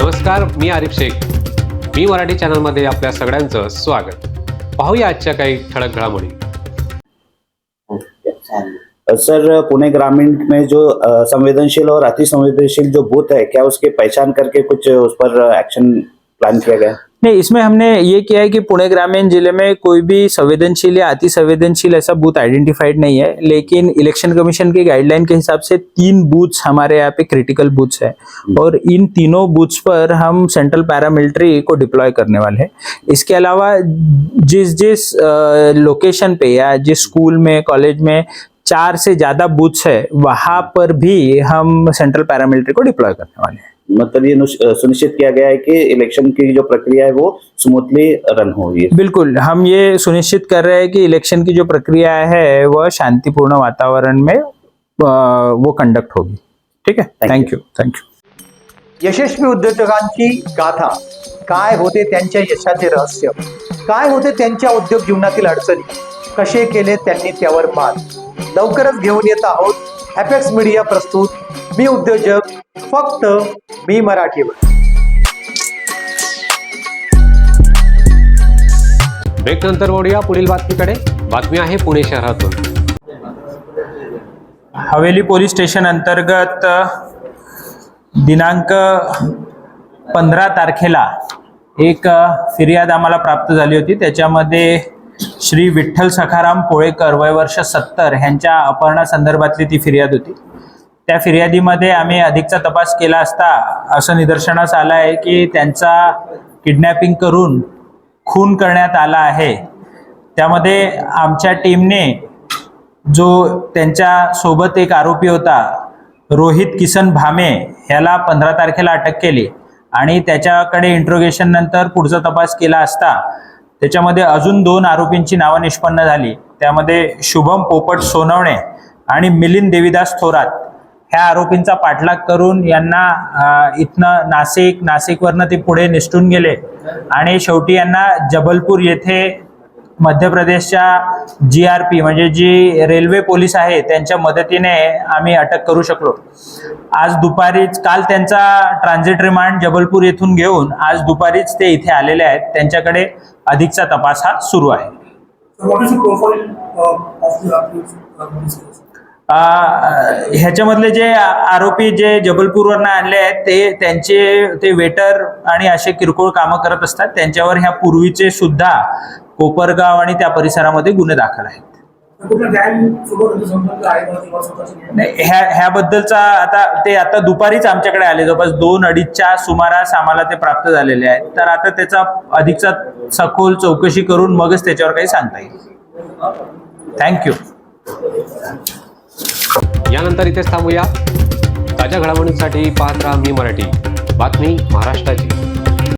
नमस्कार मी आरिफ शेख. मी मराठी चॅनलमध्ये आपल्या सगळ्यांचं स्वागत. पाहूया आजच्या काही ठळक घडामोडी. सर पुणे ग्रामीण में जो संवेदनशील और अति संवेदनशील जो बूथ है क्या उसकी पहचान करके कुछ उस पर एक्शन प्लान किया गया? नहीं, इसमें हमने ये किया है कि पुणे ग्रामीण ज़िले में कोई भी संवेदनशील या अति संवेदनशील ऐसा बूथ आइडेंटिफाइड नहीं है, लेकिन इलेक्शन कमीशन की गाइडलाइन के हिसाब से तीन बूथ्स हमारे यहाँ पे क्रिटिकल बूथ्स है। और इन तीनों बूथ्स पर हम सेंट्रल पैरामिलिट्री को डिप्लॉय करने वाले हैं। इसके अलावा जिस जिस लोकेशन पे या जिस स्कूल में कॉलेज में चार से ज़्यादा बूथ्स है वहाँ पर भी हम सेंट्रल पैरामिलिट्री को डिप्लॉय करने वाले हैं। मतलब ये सुनिश्चित किया गया है कि इलेक्शन की जो प्रक्रिया है वो स्मूथली रन हो ये बिल्कुल हम ये सुनिश्चित कर रहे हैं कि इलेक्शन की जो प्रक्रिया है वह शांतिपूर्ण वातावरण में वो कंडक्ट होगी। ठीक है. थैंक यू थैंक यू यशस्वी उद्योजकांची गाथा काय होते त्यांच्या यशाचे रहस्य? काय होते त्यांच्या उद्योग जीवनातील अडचणी? कसे केले त्यांनी त्यावर मात लवकरच घेऊन येत आहोत हॅपेक्स मीडिया प्रस्तुत. मी उद्योजक फक्त मी मराठीवर. ब्रेक नंतर वळूया पुढील बातमीकडे. बातमी आहे पुणे शहरातून. हवेली पोलीस स्टेशन अंतर्गत दिनांक पंधरा तारखेला एक फिर्याद आम्हाला प्राप्त झाली होती. त्याच्यामध्ये श्री विठ्ठल सखाराम पोळेकर वय वर्ष सत्तर ह्यांच्या अपहरणासंदर्भातली ती फिर्याद होती. त्या फिर्यादीमध्ये आम्ही अधिकचा तपास केला असता असं निदर्शनास आलं आहे की त्यांचा किडनॅपिंग करून खून करण्यात आला आहे. त्यामध्ये आमच्या टीमने जो त्यांच्यासोबत एक आरोपी होता रोहित किसन भामे ह्याला पंधरा तारखेला अटक केली आणि त्याच्याकडे इंट्रोगेशन नंतर पुढचा तपास केला असता त्याच्यामध्ये अजून दोन आरोपींची नावं निष्पन्न झाली. त्यामध्ये शुभम पोपट सोनवणे आणि मिलिंद देविदास थोरात. ह्या आरोपींचा पाठलाग करून यांना इथनं नाशिक नाशिकवरनं ते पुढे निसटून गेले. आणि शेवटी यांना जबलपूर येथे मध्य प्रदेशच्या जी आर पी म्हणजे जी रेल्वे पोलीस आहे त्यांच्या मदतीने आम्ही अटक करू शकलो. आज दुपारीच काल त्यांचा ट्रान्झिट रिमांड जबलपूर येथून घेऊन आज दुपारीच ते इथे आलेले आहेत. त्यांच्याकडे अधिकचा तपास हा सुरू आहे. Uh, uh, ह्याच्यामधले जे आरोपी जे जबलपूरवरनं आणले आहेत ते त्यांचे ते वेटर आणि असे किरकोळ कामं करत असतात. त्यांच्यावर ह्या पूर्वीचे सुद्धा कोपरगाव आणि त्या परिसरामध्ये गुन्हे दाखल आहेत. आहे? नाही? ह्या ह्याबद्दलचा आता ते आता दुपारीच आमच्याकडे आले. जवळपास दोन अडीचच्या सुमारास आम्हाला ते प्राप्त झालेले आहेत. तर आता त्याचा अधिकचा सखोल चौकशी करून मगच त्याच्यावर काही सांगता येईल. थँक्यू यानंतर इथेच थांबूया. ताज्या घडामोडींसाठी पाहत राहा मी मराठी. बातमी महाराष्ट्राची.